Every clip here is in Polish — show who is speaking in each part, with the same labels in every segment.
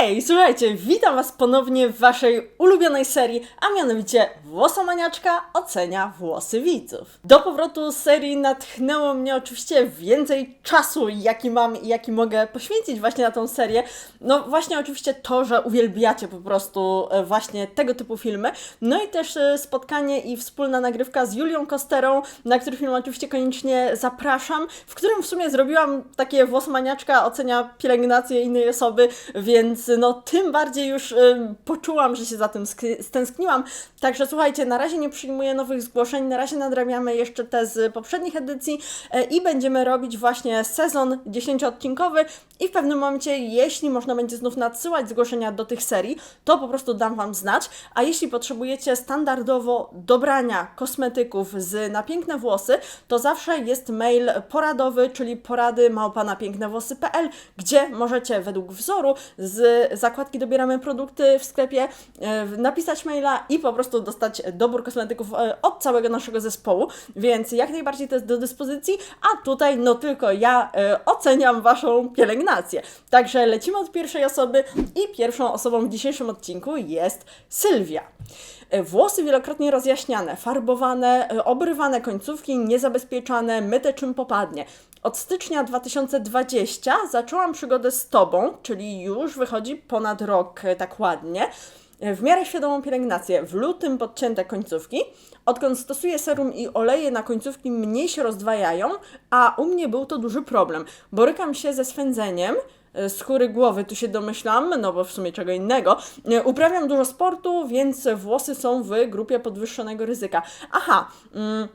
Speaker 1: Hej, słuchajcie, witam Was ponownie w Waszej ulubionej serii, a mianowicie Włosomaniaczka ocenia włosy widzów. Do powrotu serii natchnęło mnie oczywiście więcej czasu, jaki mam i jaki mogę poświęcić właśnie na tą serię. No właśnie oczywiście to, że uwielbiacie po prostu e, właśnie tego typu filmy. No i też e, spotkanie i wspólna nagrywka z Julią Kosterą, na który film oczywiście koniecznie zapraszam, w którym w sumie zrobiłam takie Włosomaniaczka ocenia pielęgnację innej osoby, więc no tym bardziej już y, poczułam, że się za tym sk- stęskniłam. Także słuchajcie, na razie nie przyjmuję nowych zgłoszeń, na razie nadrabiamy jeszcze te z poprzednich edycji e, i będziemy robić właśnie sezon 10-odcinkowy i w pewnym momencie, jeśli można będzie znów nadsyłać zgłoszenia do tych serii, to po prostu dam Wam znać, a jeśli potrzebujecie standardowo dobrania kosmetyków z na piękne włosy, to zawsze jest mail poradowy, czyli porady małpa na piękne włosy.pl, gdzie możecie według wzoru z zakładki dobieramy produkty w sklepie, e, napisać maila i po prostu dostać dobór kosmetyków e, od całego naszego zespołu, więc jak najbardziej to jest do dyspozycji, a tutaj no tylko ja e, oceniam Waszą pielęgnację. Także lecimy od pierwszej osoby i pierwszą osobą w dzisiejszym odcinku jest Sylwia. Włosy wielokrotnie rozjaśniane, farbowane, obrywane końcówki, niezabezpieczane, myte czym popadnie. Od stycznia 2020 zaczęłam przygodę z Tobą, czyli już wychodzi ponad rok e, tak ładnie. W miarę świadomą pielęgnację. W lutym podcięte końcówki. Odkąd stosuję serum i oleje na końcówki mniej się rozdwajają, a u mnie był to duży problem. Borykam się ze swędzeniem, e, skóry głowy, tu się domyślam, no bo w sumie czego innego. E, Uprawiam dużo sportu, więc włosy są w grupie podwyższonego ryzyka. Aha, mm,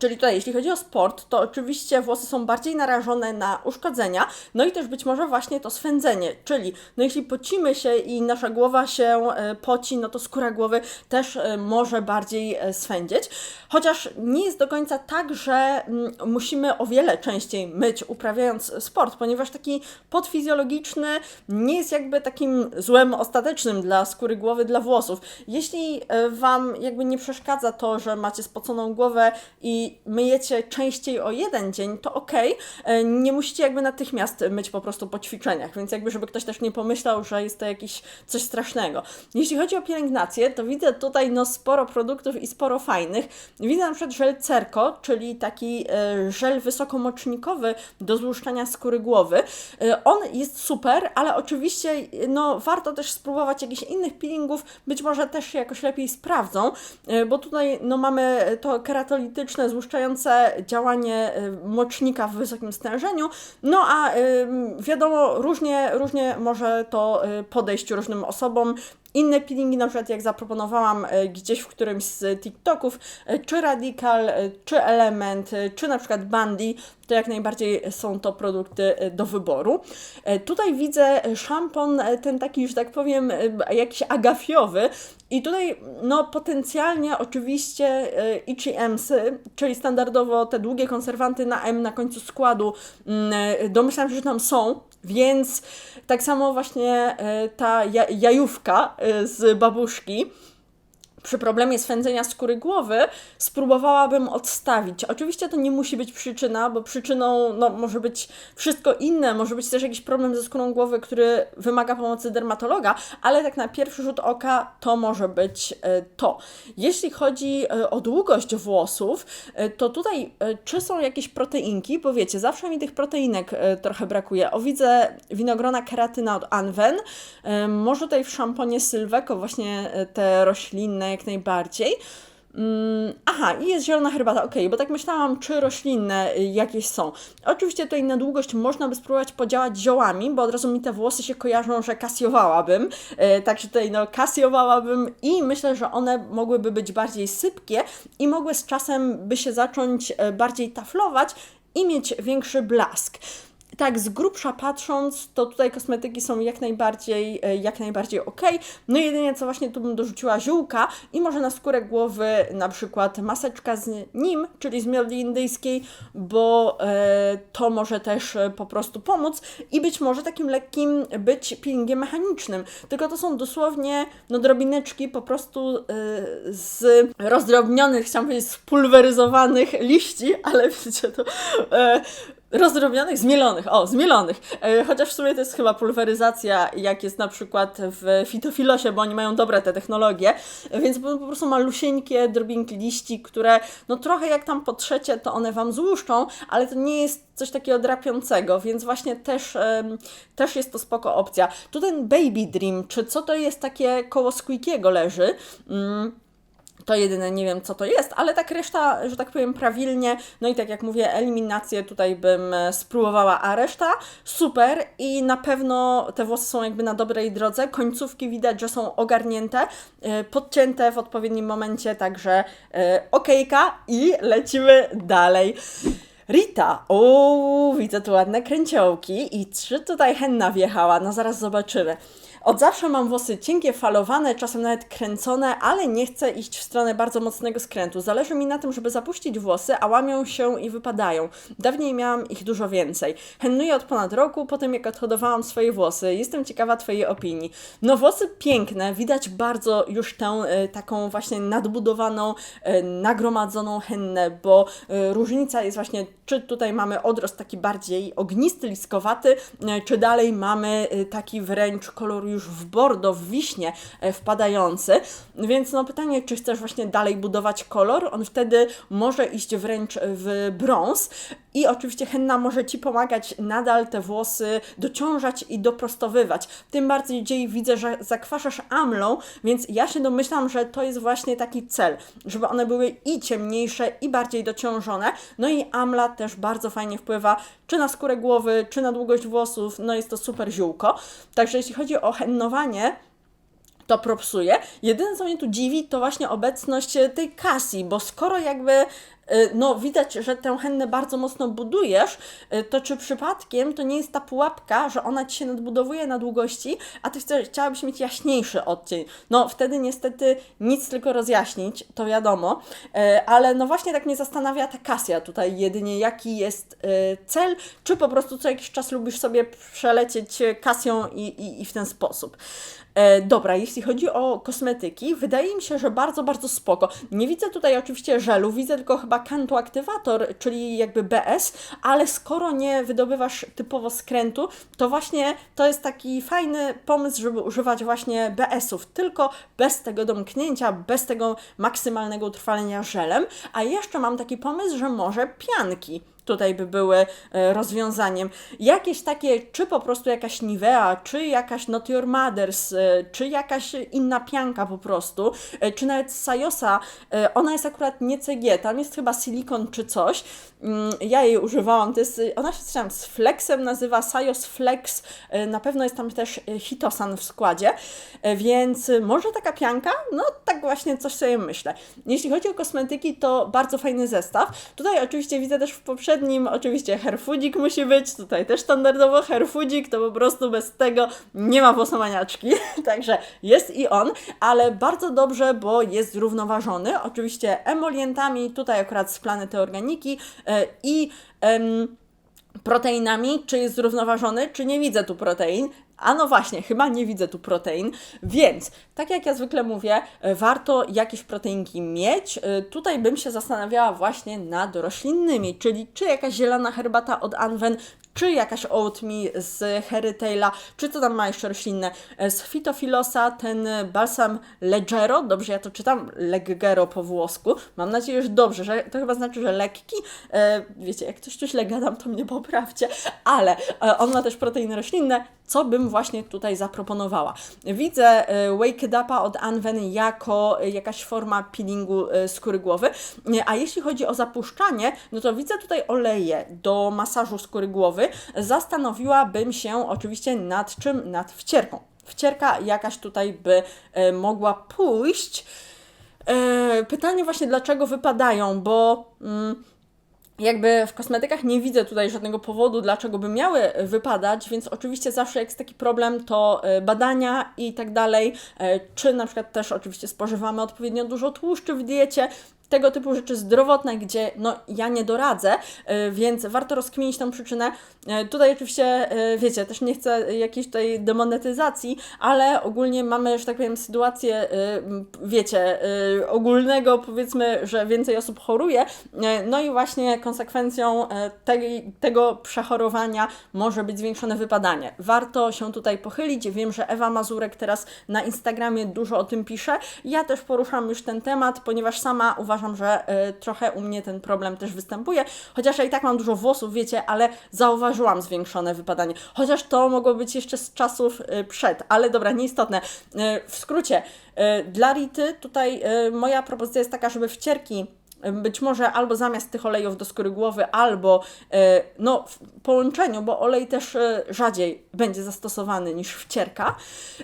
Speaker 1: Czyli tutaj, jeśli chodzi o sport, to oczywiście włosy są bardziej narażone na uszkodzenia, no i też być może właśnie to swędzenie, czyli no jeśli pocimy się i nasza głowa się e, poci, no to skóra głowy też e, może bardziej e, swędzieć. Chociaż nie jest do końca tak, że mm, musimy o wiele częściej myć uprawiając sport, ponieważ taki podfizjologiczny nie jest jakby takim złem ostatecznym dla skóry głowy, dla włosów. Jeśli Wam jakby nie przeszkadza to, że macie spoconą głowę i myjecie częściej o jeden dzień, to ok, nie musicie jakby natychmiast myć po prostu po ćwiczeniach, więc jakby żeby ktoś też nie pomyślał, że jest to jakiś coś strasznego. Jeśli chodzi o pielęgnację, to widzę tutaj no sporo produktów i sporo fajnych. Widzę na przykład żel Cerko, czyli taki e, żel wysokomocznikowy do złuszczania skóry głowy. E, On jest super, ale oczywiście no warto też spróbować jakichś innych peelingów, być może też się jakoś lepiej sprawdzą, e, bo tutaj no mamy to keratolityczne, złuszczające działanie e, mocznika w wysokim stężeniu, no a wiadomo, różnie, różnie może to e, podejść różnym osobom. Inne peelingi, na przykład jak zaproponowałam e, gdzieś w którymś z TikToków, czy Radical, czy Element, czy na przykład Bandy, to jak najbardziej są to produkty do wyboru. Tutaj widzę szampon, ten taki, że tak powiem, jakiś agafiowy. I tutaj, no, potencjalnie oczywiście Ichi Emsy, czyli standardowo te długie konserwanty na M na końcu składu, mm, domyślam się, że tam są, więc tak samo właśnie e, ta ja- jajówka e, z babuszki przy problemie swędzenia skóry głowy spróbowałabym odstawić. Oczywiście to nie musi być przyczyna, bo przyczyną no, może być wszystko inne, może być też jakiś problem ze skórą głowy, który wymaga pomocy dermatologa, ale tak na pierwszy rzut oka to może być e, to. Jeśli chodzi e, o długość włosów, e, to tutaj czy są jakieś proteinki, bo wiecie, zawsze mi tych proteinek trochę brakuje. O, widzę winogrona keratyna od Anwen, może tutaj w szamponie Sylweko właśnie te roślinne jak najbardziej. Mm, aha, i jest zielona herbata, ok, bo tak myślałam, czy roślinne y, jakieś są. Oczywiście tutaj na długość można by spróbować podziałać ziołami, bo od razu mi te włosy się kojarzą, że kasjowałabym, e, także tutaj no kasjowałabym i myślę, że one mogłyby być bardziej sypkie i mogły z czasem by się zacząć e, bardziej taflować i mieć większy blask tak z grubsza patrząc, to tutaj kosmetyki są jak najbardziej, e, jak najbardziej ok. No jedynie co właśnie tu bym dorzuciła ziółka i może na skórę głowy na przykład maseczka z nim, czyli z miodli indyjskiej, bo e, to może też e, po prostu pomóc i być może takim lekkim być peelingiem mechanicznym. Tylko to są dosłownie no drobineczki po prostu e, z rozdrobnionych, chciałam powiedzieć spulweryzowanych liści, ale wiecie to... E, Rozdrobnionych, zmielonych, o, zmielonych. E, chociaż w sumie to jest chyba pulweryzacja, jak jest na przykład w fitofilosie, bo oni mają dobre te technologie, więc po, prostu malusieńkie drobinki liści, które no trochę jak tam po trzecie, to one Wam złuszczą, ale to nie jest coś takiego drapiącego, więc właśnie też, też jest to spoko opcja. Tu ten Baby Dream, czy co to jest takie koło Squeakiego leży, mm, to jedyne nie wiem, co to jest, ale tak reszta, że tak powiem, prawilnie. No i tak jak mówię, eliminację tutaj bym e, spróbowała, a reszta super i na pewno te włosy są jakby na dobrej drodze. Końcówki widać, że są ogarnięte, e, podcięte w odpowiednim momencie, także e, okejka i lecimy dalej. Rita, o, widzę tu ładne kręciołki i czy tutaj henna wjechała, no zaraz zobaczymy. Od zawsze mam włosy cienkie, falowane, czasem nawet kręcone, ale nie chcę iść w stronę bardzo mocnego skrętu. Zależy mi na tym, żeby zapuścić włosy, a łamią się i wypadają. Dawniej miałam ich dużo więcej. Hennuję od ponad roku, po tym jak odhodowałam swoje włosy. Jestem ciekawa Twojej opinii. No włosy piękne, widać bardzo już tę y, taką właśnie nadbudowaną, y, nagromadzoną hennę, bo y, różnica jest właśnie, czy tutaj mamy odrost taki bardziej ognisty, liskowaty, czy dalej mamy taki wręcz kolor już w bordo, w wiśnie e, wpadający. Więc no pytanie, czy chcesz właśnie dalej budować kolor? On wtedy może iść wręcz w brąz. I oczywiście henna może Ci pomagać nadal te włosy dociążać i doprostowywać. Tym bardziej widzę, że zakwaszasz amlą, więc ja się domyślam, że to jest właśnie taki cel, żeby one były i ciemniejsze, i bardziej dociążone. No i amla też bardzo fajnie wpływa czy na skórę głowy, czy na długość włosów. No jest to super ziółko. Także jeśli chodzi o hennowanie, to propsuje. Jedyne, co mnie tu dziwi, to właśnie obecność tej Cassie, bo skoro jakby no widać, że tę hennę bardzo mocno budujesz, y, to czy przypadkiem to nie jest ta pułapka, że ona Ci się nadbudowuje na długości, a Ty chcesz, chciałabyś mieć jaśniejszy odcień. No wtedy niestety nic tylko rozjaśnić, to wiadomo, y, ale no właśnie tak mnie zastanawia ta Kasia tutaj jedynie, jaki jest cel, czy po prostu co jakiś czas lubisz sobie przelecieć Kasją i, i, i w ten sposób. E, dobra, jeśli chodzi o kosmetyki, wydaje mi się, że bardzo, bardzo spoko. Nie widzę tutaj oczywiście żelu, widzę tylko chyba kantoaktywator, czyli jakby BS, ale skoro nie wydobywasz typowo skrętu, to właśnie to jest taki fajny pomysł, żeby używać właśnie BS-ów, tylko bez tego domknięcia, bez tego maksymalnego utrwalenia żelem. A jeszcze mam taki pomysł, że może pianki tutaj by były e, rozwiązaniem. Jakieś takie, czy po prostu jakaś Nivea, czy jakaś Not Your Mothers, e, czy jakaś inna pianka po prostu, e, czy nawet Sajosa, ona jest akurat nie CG, tam jest chyba silikon czy coś. Mm, ja jej używałam, to jest, ona się tam z Flexem nazywa, Sajos Flex, na pewno jest tam też Hitosan w składzie, więc może taka pianka? No tak właśnie coś sobie myślę. Jeśli chodzi o kosmetyki, to bardzo fajny zestaw. Tutaj oczywiście widzę też w poprzednim nim oczywiście herfudzik musi być, tutaj też standardowo herfudzik, to po prostu bez tego nie ma włosomaniaczki, także jest i on, ale bardzo dobrze, bo jest zrównoważony, oczywiście emolientami, tutaj akurat z planety organiki yy, i proteinami, czy jest zrównoważony, czy nie widzę tu protein. A no właśnie, chyba nie widzę tu protein, więc tak jak ja zwykle mówię, e, warto jakieś proteinki mieć. E, tutaj bym się zastanawiała właśnie nad roślinnymi, czyli czy jakaś zielona herbata od Anwen, czy jakaś oatmeal z Taila, czy co tam ma jeszcze roślinne, e, z Fitofilosa, ten balsam Leggero, dobrze ja to czytam, Leggero po włosku, mam nadzieję, że dobrze, że to chyba znaczy, że lekki, e, wiecie, jak coś tu źle gadam, to mnie poprawcie, ale e, on ma też proteiny roślinne, co bym właśnie tutaj zaproponowała. Widzę Wake Upa od Anwen jako jakaś forma peelingu skóry głowy, a jeśli chodzi o zapuszczanie, no to widzę tutaj oleje do masażu skóry głowy. Zastanowiłabym się oczywiście nad czym? Nad wcierką. Wcierka jakaś tutaj by e, mogła pójść. Pytanie właśnie, dlaczego wypadają, bo... Mm, jakby w kosmetykach nie widzę tutaj żadnego powodu, dlaczego by miały wypadać, więc oczywiście zawsze jak jest taki problem, to e, badania i tak dalej, e, czy na przykład też oczywiście spożywamy odpowiednio dużo tłuszczy w diecie, tego typu rzeczy zdrowotne, gdzie no ja nie doradzę, y, więc warto rozkminić tą przyczynę. Y, tutaj oczywiście, y, wiecie, też nie chcę jakiejś tutaj demonetyzacji, ale ogólnie mamy, że tak powiem, sytuację, wiecie, ogólnego powiedzmy, że więcej osób choruje, no i właśnie konsekwencją tej, tego przechorowania może być zwiększone wypadanie. Warto się tutaj pochylić. Wiem, że Ewa Mazurek teraz na Instagramie dużo o tym pisze. Ja też poruszam już ten temat, ponieważ sama uważam, że y, trochę u mnie ten problem też występuje. Chociaż ja i tak mam dużo włosów, wiecie, ale zauważyłam zwiększone wypadanie. Chociaż to mogło być jeszcze z czasów y, przed, ale dobra, nieistotne. Y, w skrócie, dla Rity tutaj moja propozycja jest taka, żeby wcierki być może albo zamiast tych olejów do skóry głowy, albo e, no, w połączeniu, bo olej też e, rzadziej będzie zastosowany niż wcierka.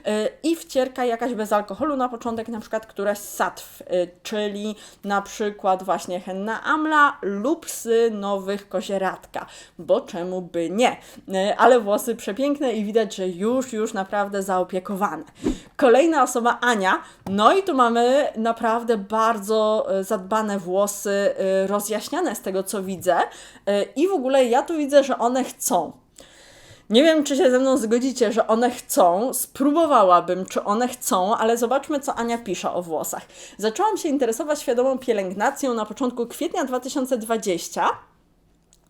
Speaker 1: E, I wcierka jakaś bez alkoholu na początek, na przykład któraś z satw, czyli na przykład właśnie henna amla lub z nowych kozieradka, bo czemu by nie? Ale włosy przepiękne i widać, że już, już naprawdę zaopiekowane. Kolejna osoba Ania, no i tu mamy naprawdę bardzo zadbane włosy, włosy y, rozjaśniane z tego, co widzę. Y, I w ogóle ja tu widzę, że one chcą. Nie wiem, czy się ze mną zgodzicie, że one chcą. Spróbowałabym, czy one chcą, ale zobaczmy, co Ania pisze o włosach. Zaczęłam się interesować świadomą pielęgnacją na początku kwietnia 2020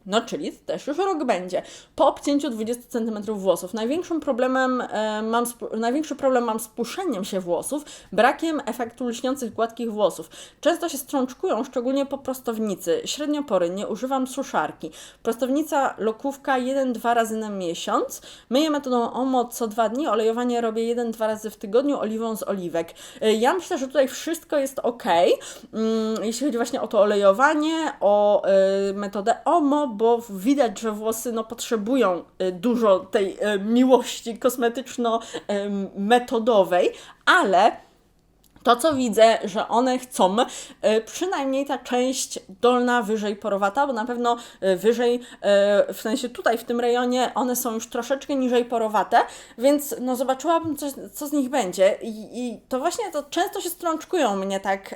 Speaker 1: no, czyli też już rok będzie. Po obcięciu 20 cm włosów. Największym problemem e, mam, największy problem mam z puszeniem się włosów, brakiem efektu lśniących, gładkich włosów. Często się strączkują, szczególnie po prostownicy. Średnio pory, nie używam suszarki. Prostownica, lokówka 1-2 razy na miesiąc. Myję metodą OMO co dwa dni, olejowanie robię 1-2 razy w tygodniu oliwą z oliwek. E, ja myślę, że tutaj wszystko jest ok, mm, jeśli chodzi właśnie o to olejowanie, o e, metodę OMO, bo widać, że włosy no, potrzebują y, dużo tej y, miłości kosmetyczno-metodowej, ale to, co widzę, że one chcą, e, przynajmniej ta część dolna wyżej porowata, bo na pewno e, wyżej, e, w sensie tutaj w tym rejonie, one są już troszeczkę niżej porowate, więc no zobaczyłabym, co, co z nich będzie. I, I, to właśnie to często się strączkują mnie tak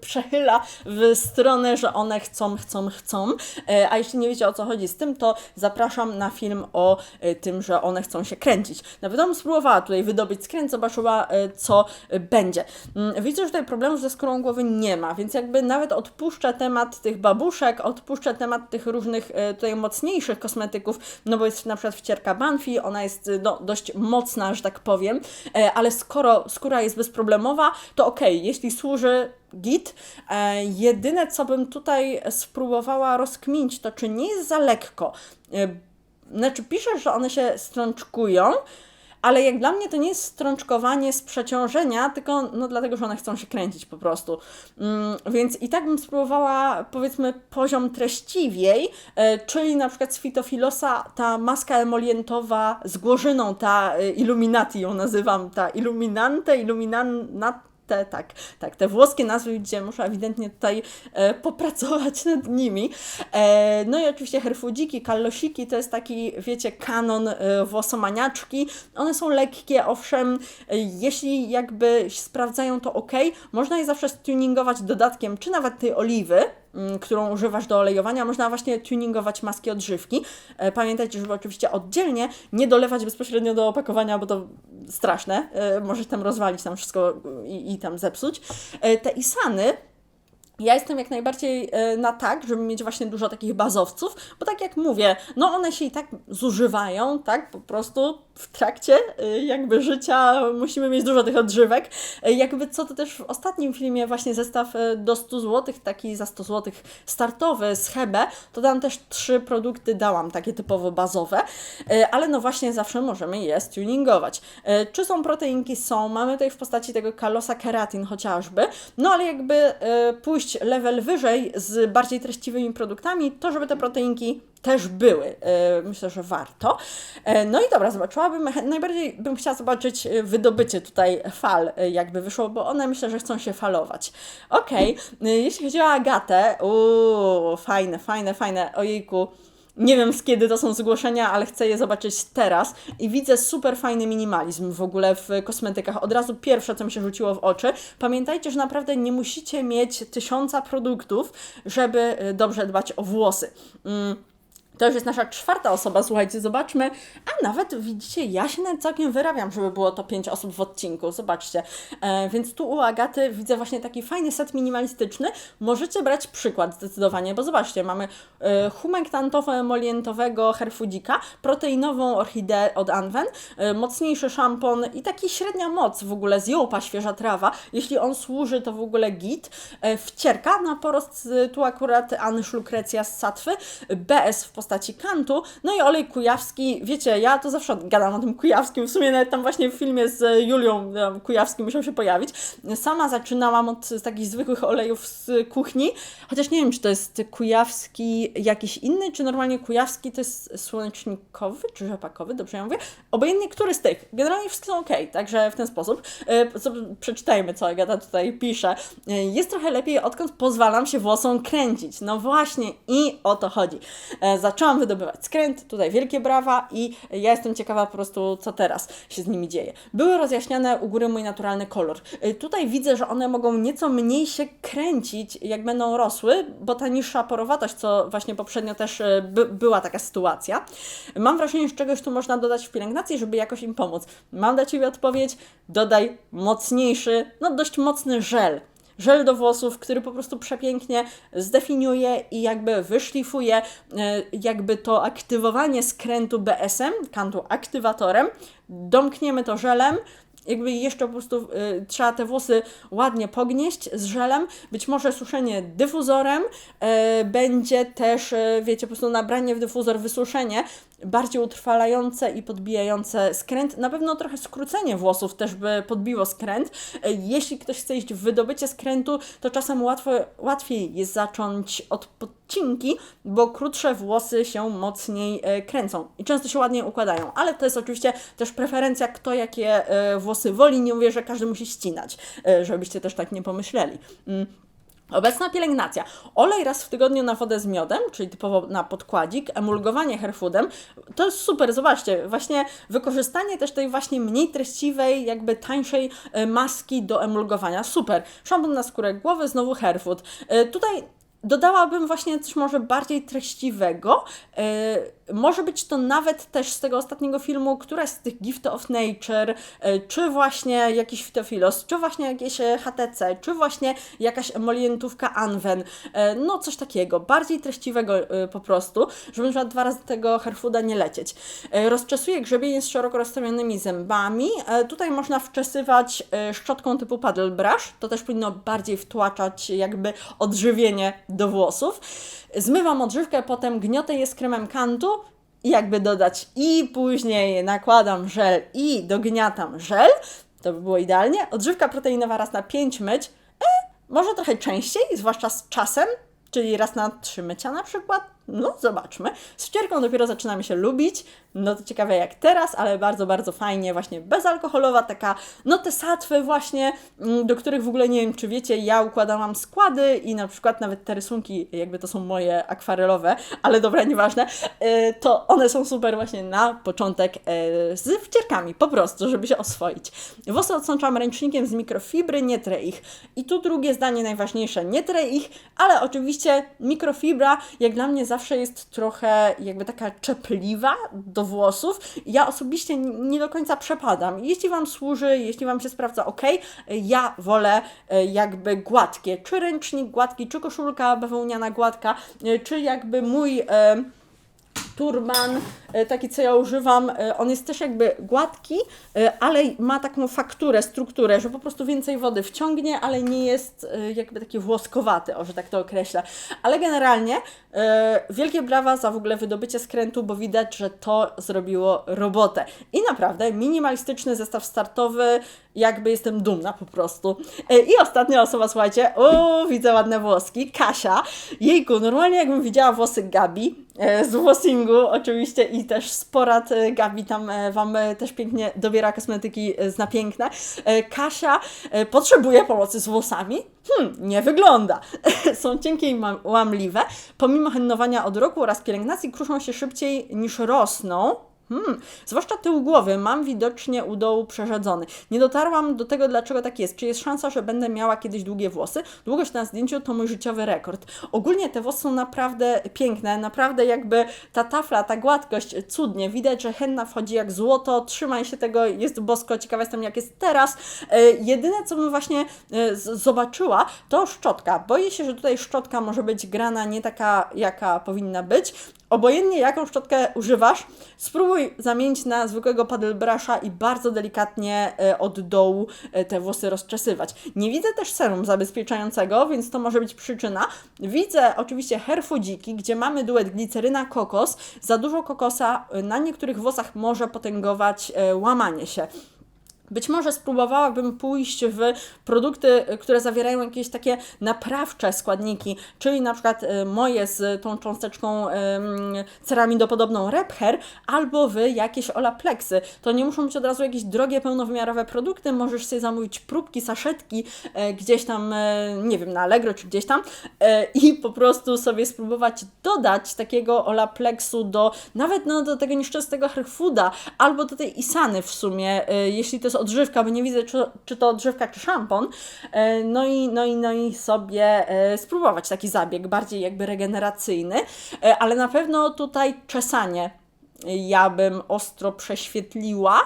Speaker 1: przechyla w stronę, że one chcą, chcą, chcą. A jeśli nie wiecie o co chodzi z tym, to zapraszam na film o tym, że one chcą się kręcić. Na pewno spróbowała tutaj wydobyć skręt, zobaczyła, co będzie. Mm, widzę, że tutaj problemu ze skórą głowy nie ma, więc jakby nawet odpuszczę temat tych babuszek, odpuszczę temat tych różnych e, tutaj mocniejszych kosmetyków, no bo jest na przykład wcierka Banfi, ona jest e, no, dość mocna, że tak powiem, e, ale skoro skóra jest bezproblemowa, to ok, jeśli służy git. jedyne, co bym tutaj spróbowała rozkminić, to czy nie jest za lekko. znaczy, piszesz, że one się strączkują, ale jak dla mnie to nie jest strączkowanie z przeciążenia, tylko no dlatego, że one chcą się kręcić po prostu. Mm, więc i tak bym spróbowała, powiedzmy, poziom treściwiej, e, czyli na przykład z Fitofilosa ta maska emolientowa z głorzyną, ta e, Illuminati ją nazywam, ta Illuminante, Illuminat te, tak, tak, te włoskie nazwy, gdzie muszę ewidentnie tutaj e, popracować nad nimi. E, no i oczywiście herfudziki, kallosiki, to jest taki, wiecie, kanon e, włosomaniaczki. One są lekkie, owszem, e, jeśli jakby sprawdzają to ok, można je zawsze stuningować dodatkiem, czy nawet tej oliwy, którą używasz do olejowania, można właśnie tuningować maski odżywki. E, pamiętajcie, żeby oczywiście oddzielnie nie dolewać bezpośrednio do opakowania, bo to straszne. E, może tam rozwalić tam wszystko i, i tam zepsuć. E, te isany ja jestem jak najbardziej na tak, żeby mieć właśnie dużo takich bazowców, bo tak jak mówię, no one się i tak zużywają, tak, po prostu w trakcie y, jakby życia musimy mieć dużo tych odżywek. Y, jakby co to też w ostatnim filmie właśnie zestaw y, do 100 zł, taki za 100 zł startowy z Hebe, to tam też trzy produkty dałam, takie typowo bazowe, ale no właśnie zawsze możemy je tuningować. Czy są proteinki? Są. Mamy tutaj w postaci tego kalosa keratin chociażby, no ale jakby pójść level wyżej z bardziej treściwymi produktami, to żeby te proteinki też były. E, myślę, że warto. E, no i dobra, zobaczyłabym, najbardziej bym chciała zobaczyć e, wydobycie tutaj fal, jakby wyszło, bo one myślę, że chcą się falować. Okej, okay. jeśli chodzi o Agatę, uuu, fajne, fajne, fajne, ojejku, Nie wiem z kiedy to są zgłoszenia, ale chcę je zobaczyć teraz i widzę super fajny minimalizm w ogóle w kosmetykach. Od razu pierwsze, co mi się rzuciło w oczy. Pamiętajcie, że naprawdę nie musicie mieć tysiąca produktów, żeby dobrze dbać o włosy. Mm. To już jest nasza czwarta osoba, słuchajcie, zobaczmy. A nawet widzicie, ja się nawet całkiem wyrabiam, żeby było to pięć osób w odcinku, zobaczcie. E, więc tu u Agaty widzę właśnie taki fajny set minimalistyczny. Możecie brać przykład zdecydowanie, bo zobaczcie, mamy e, humektantowo-emolientowego herfudzika, proteinową orchideę od Anwen, e, mocniejszy szampon i taki średnia moc w ogóle z jołpa, świeża trawa. Jeśli on służy, to w ogóle git. E, wcierka na porost, e, tu akurat Anysz Lukrecja z Satwy, BS w postaci kantu, no i olej kujawski. Wiecie, ja to zawsze gadam o tym kujawskim, w sumie nawet tam właśnie w filmie z Julią Kujawskim musiał się pojawić. Sama zaczynałam od takich zwykłych olejów z kuchni, chociaż nie wiem, czy to jest kujawski jakiś inny, czy normalnie kujawski to jest słonecznikowy, czy rzepakowy, dobrze ja mówię? Obojętnie który z tych. Generalnie wszystko ok, także w ten sposób. E, przeczytajmy, co Agata tutaj pisze. E, jest trochę lepiej, odkąd pozwalam się włosom kręcić. No właśnie i o to chodzi. E, zaczęłam wydobywać skręt, tutaj wielkie brawa i ja jestem ciekawa po prostu, co teraz się z nimi dzieje. Były rozjaśniane u góry mój naturalny kolor. Y, tutaj widzę, że one mogą nieco mniej się kręcić, jak będą rosły, bo ta niższa porowatość, co właśnie poprzednio też y, by, była taka sytuacja. Mam wrażenie, że czegoś tu można dodać w pielęgnacji, żeby jakoś im pomóc. Mam dla Ciebie odpowiedź, dodaj mocniejszy, no dość mocny żel żel do włosów, który po prostu przepięknie zdefiniuje i jakby wyszlifuje e, jakby to aktywowanie skrętu BSM, kantu aktywatorem. Domkniemy to żelem, jakby jeszcze po prostu y, trzeba te włosy ładnie pognieść z żelem, być może suszenie dyfuzorem, y, będzie też, y, wiecie, po prostu nabranie w dyfuzor, wysuszenie, bardziej utrwalające i podbijające skręt. Na pewno trochę skrócenie włosów też by podbiło skręt. Jeśli ktoś chce iść w wydobycie skrętu, to czasem łatwo, łatwiej jest zacząć od podcinki, bo krótsze włosy się mocniej e, kręcą i często się ładniej układają. Ale to jest oczywiście też preferencja, kto jakie e, włosy woli. Nie mówię, że każdy musi ścinać, e, żebyście też tak nie pomyśleli. Obecna pielęgnacja. Olej raz w tygodniu na wodę z miodem, czyli typowo na podkładzik, emulgowanie hairfoodem. To jest super, zobaczcie, właśnie wykorzystanie też tej właśnie mniej treściwej, jakby tańszej maski do emulgowania. Super. Szampon na skórę głowy, znowu hairfood. Tutaj dodałabym właśnie coś może bardziej treściwego. Yy, może być to nawet też z tego ostatniego filmu, któraś z tych Gift of Nature, yy, czy właśnie jakiś Fitofilos, czy właśnie jakieś e, HTC, czy właśnie jakaś emolientówka Anwen. Yy, no coś takiego, bardziej treściwego po prostu, żeby na dwa razy tego Herfooda nie lecieć. rozczesuję grzebienie z szeroko rozstawionymi zębami. tutaj można wczesywać szczotką typu paddle brush, to też powinno bardziej wtłaczać jakby odżywienie do włosów. Zmywam odżywkę, potem gniotę je z kremem kantu jakby dodać i później nakładam żel i dogniatam żel. To by było idealnie. Odżywka proteinowa raz na 5 myć. E, może trochę częściej, zwłaszcza z czasem, czyli raz na 3 mycia na przykład no, zobaczmy. Z wcierką dopiero zaczynamy się lubić. No to ciekawe jak teraz, ale bardzo, bardzo fajnie, właśnie bezalkoholowa, taka, no te satwy właśnie, mm, do których w ogóle nie wiem, czy wiecie, ja układałam składy i na przykład nawet te rysunki, jakby to są moje akwarelowe, ale dobra, nieważne, e, to one są super właśnie na początek e, z wcierkami, po prostu, żeby się oswoić. Włosy odsączam ręcznikiem z mikrofibry, nie trę ich. I tu drugie zdanie najważniejsze, nie trę ich, ale oczywiście mikrofibra, jak dla mnie zawsze zawsze jest trochę jakby taka czepliwa do włosów. Ja osobiście nie do końca przepadam. Jeśli Wam służy, jeśli Wam się sprawdza, ok, ja wolę e, jakby gładkie, czy ręcznik gładki, czy koszulka bawełniana gładka, e, czy jakby mój... Turban, e, taki co ja używam, e, on jest też jakby gładki, e, ale ma taką fakturę, strukturę, że po prostu więcej wody wciągnie, ale nie jest jakby taki włoskowaty, o że tak to określę. Ale generalnie wielkie brawa za w ogóle wydobycie skrętu, bo widać, że to zrobiło robotę. I naprawdę minimalistyczny zestaw startowy, jakby jestem dumna po prostu. I ostatnia osoba, słuchajcie, o widzę ładne włoski, Kasia. Jejku, normalnie jakbym widziała włosy Gabi z włosingu, oczywiście i też z porad e, Gabi tam e, Wam e, też pięknie dobiera kosmetyki zna piękne. Kasia potrzebuje pomocy z włosami? Hmm, nie wygląda. Są cienkie i łamliwe. Pomimo hennowania od roku oraz pielęgnacji kruszą się szybciej niż rosną. Hmm. Zwłaszcza tył głowy mam widocznie u dołu przerzedzony. Nie dotarłam do tego, dlaczego tak jest. Czy jest szansa, że będę miała kiedyś długie włosy? Długość na zdjęciu to mój życiowy rekord. Ogólnie te włosy są naprawdę piękne, naprawdę jakby ta tafla, ta gładkość, cudnie. Widać, że henna wchodzi jak złoto, trzymaj się tego, jest bosko. Ciekawa jestem, jak jest teraz. E, jedyne, co bym właśnie e, zobaczyła, to szczotka. Boję się, że tutaj szczotka może być grana nie taka, jaka powinna być. Obojętnie jaką szczotkę używasz, spróbuj zamienić na zwykłego paddle brusha i bardzo delikatnie e, od dołu e, te włosy rozczesywać. Nie widzę też serum zabezpieczającego, więc to może być przyczyna. Widzę oczywiście herfudziki, gdzie mamy duet gliceryna kokos. Za dużo kokosa e, na niektórych włosach może potęgować łamanie się. Być może spróbowałabym pójść w produkty, y, które zawierają jakieś takie naprawcze składniki, czyli na przykład y, moje z tą cząsteczką ceramidopodobną Repher, albo w jakieś Olapleksy. To nie muszą być od razu jakieś drogie, pełnowymiarowe produkty, możesz sobie zamówić próbki, saszetki e, gdzieś tam, e, nie wiem, na Allegro czy gdzieś tam e, i po prostu sobie spróbować dodać takiego Olaplexu do, nawet no, do tego nieszczęsnego Herfooda, albo do tej Isany w sumie, jeśli to jest odżywka, bo nie widzę, czy, czy to odżywka, czy szampon. E, No i, no, i, no i sobie e, spróbować taki zabieg, bardziej jakby regeneracyjny, E, ale na pewno tutaj czesanie ja bym ostro prześwietliła.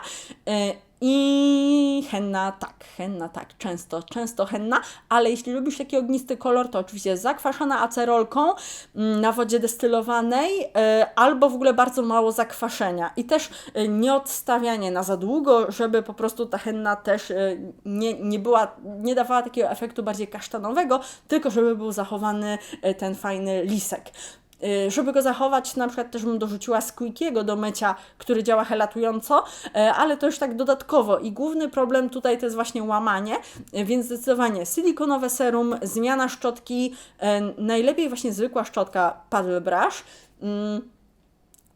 Speaker 1: I henna, tak, henna, tak, często, często henna, ale jeśli lubisz taki ognisty kolor, to oczywiście zakwaszona acerolką mm, na wodzie destylowanej, e, albo w ogóle bardzo mało zakwaszenia. I też e, nie odstawianie na za długo, żeby po prostu ta henna też e, nie, nie była, nie dawała takiego efektu bardziej kasztanowego, tylko żeby był zachowany ten fajny lisek. Y, Żeby go zachować, na przykład też bym dorzuciła squeakiego do mycia, który działa helatująco, y, ale to już tak dodatkowo. I główny problem tutaj to jest właśnie łamanie, y, więc zdecydowanie silikonowe serum, zmiana szczotki, najlepiej właśnie zwykła szczotka paddle brush.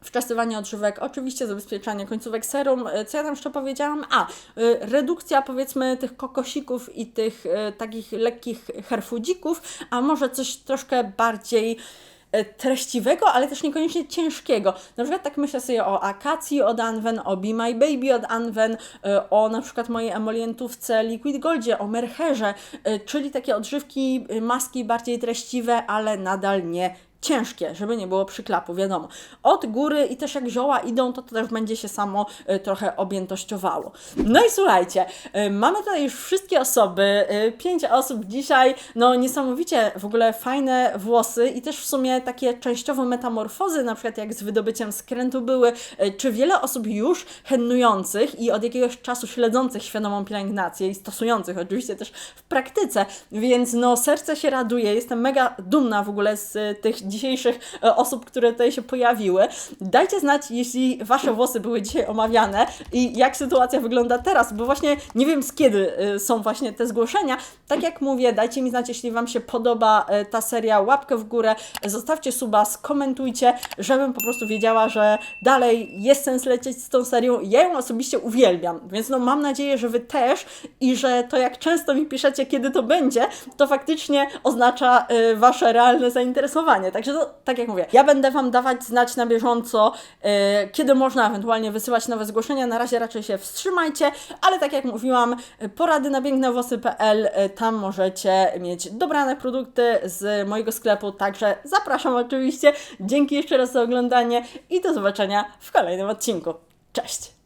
Speaker 1: Wczesywanie odżywek, oczywiście zabezpieczanie końcówek serum. Co ja tam jeszcze powiedziałam? A, redukcja powiedzmy tych kokosików i tych takich lekkich herfudzików, a może coś troszkę bardziej treściwego, ale też niekoniecznie ciężkiego. Na przykład tak myślę sobie o akacji od Anwen, o Be My Baby od Anwen, e, o na przykład mojej emolientówce Liquid Goldzie, o Merherze, e, czyli takie odżywki, e, maski bardziej treściwe, ale nadal nie ciężkie, żeby nie było przyklapu, wiadomo. Od góry i też jak zioła idą, to to też będzie się samo y, trochę objętościowało. No i słuchajcie, y, mamy tutaj już wszystkie osoby, y, pięć osób dzisiaj, no niesamowicie w ogóle fajne włosy i też w sumie takie częściowo metamorfozy, na przykład jak z wydobyciem skrętu były, czy wiele osób już hennujących i od jakiegoś czasu śledzących świadomą pielęgnację i stosujących oczywiście też w praktyce, więc no serce się raduje, jestem mega dumna w ogóle z tych dzisiejszych e, osób, które tutaj się pojawiły. Dajcie znać, jeśli Wasze włosy były dzisiaj omawiane i jak sytuacja wygląda teraz, bo właśnie nie wiem z kiedy y, są właśnie te zgłoszenia. Tak jak mówię, dajcie mi znać, jeśli Wam się podoba e, ta seria, łapkę w górę, zostawcie suba, skomentujcie, żebym po prostu wiedziała, że dalej jest sens lecieć z tą serią. Ja ją osobiście uwielbiam, więc no mam nadzieję, że Wy też i że to jak często mi piszecie, kiedy to będzie, to faktycznie oznacza Wasze realne zainteresowanie. Także to, tak jak mówię, ja będę Wam dawać znać na bieżąco, y, kiedy można ewentualnie wysyłać nowe zgłoszenia. Na razie raczej się wstrzymajcie, ale tak jak mówiłam, y, porady na pięknewłosy.pl, y, tam możecie mieć dobrane produkty z mojego sklepu, także zapraszam oczywiście. Dzięki jeszcze raz za oglądanie i do zobaczenia w kolejnym odcinku. Cześć!